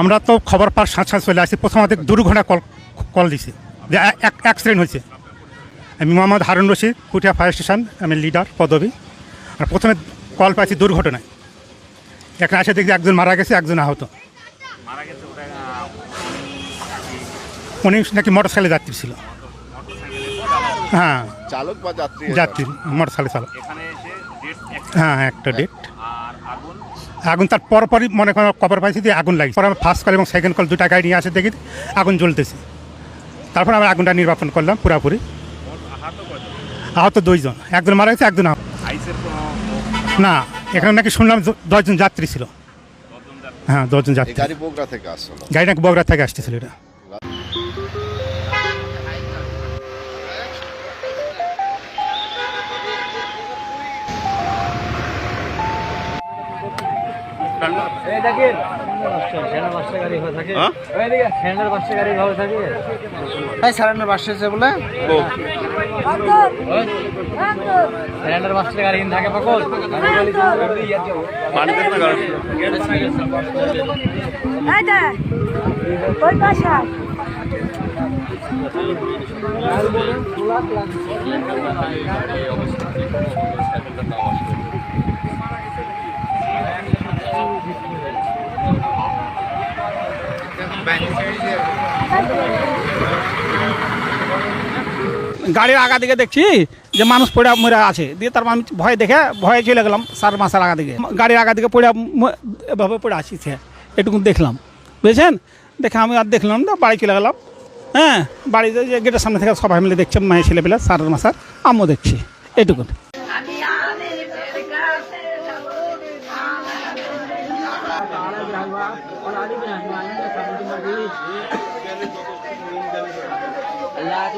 আমরা তো খবর পার সাথে সাথে চলে আসি। প্রথম আমাদের দুর্ঘটনা কল কল দিছে। যে অ্যাক্সিডেন্ট হয়েছে। আমি মোহাম্মদ হারুন রশিদ কুটিয়া ফায়ার স্টেশন আমি লিডার পদবী। আর প্রথমে কল পাইছি দুর্ঘটনায়। এখানে আসে দেখছি একজন মারা গেছে একজন আহত। উনি নাকি মোটর সাইকেলে যাত্রী ছিল। হ্যাঁ। চালক বা যাত্রী যাত্রী মোটর সাইকেল চালক। এখানে এসে ডেট হ্যাঁ একটা ডেট আগুন? আগুন তার পরপরই মনে করেন খবর পাইছি যে আগুন লাগছে পরে আমি ফার্স্ট কল এবং সেকেন্ড কল দুটা গাড়ি নিয়ে আসে দেখি আগুন জ্বলতেছে। তারপর আমরা আগুনটা নির্বাপন করলাম পুরাপুরি। আহত দুইজন। একজন মারা গেছে একজন আহত। না এখানে নাকি শুনলাম দশজন যাত্রী ছিল। দশজন যাত্রী হ্যাঁ দশজন যাত্রী। গাড়ি বগুড়া থেকে আসছিল গাড়ি নাকি বগুড়া থেকে আসতেছিল এটা। এই সারান্নর বাস আছে বলে সারান্নর বাস গাড়ি থাকে পাকল. Koy başa. গাড়ির আগা দিকে দেখছি যে মানুষ পড়ে মরে আছে। দিয়ে তারপর আমি ভয় দেখে ভয়ে চলে গেলাম সার মাসের আগা দিকে। গাড়ির আগা দিকে পড়ে এভাবে পড়ে আসি সে। এটুকু দেখলাম। বুঝেছেন? দেখে আমি আর দেখলাম না, বাড়ি চলে গেলাম। হ্যাঁ বাড়িতে যে গেটের সামনে থেকে সবাই মিলে দেখছে, মায়ের ছেলেপেলে, সার মাসার আমিও দেখছি। এটুকু। الله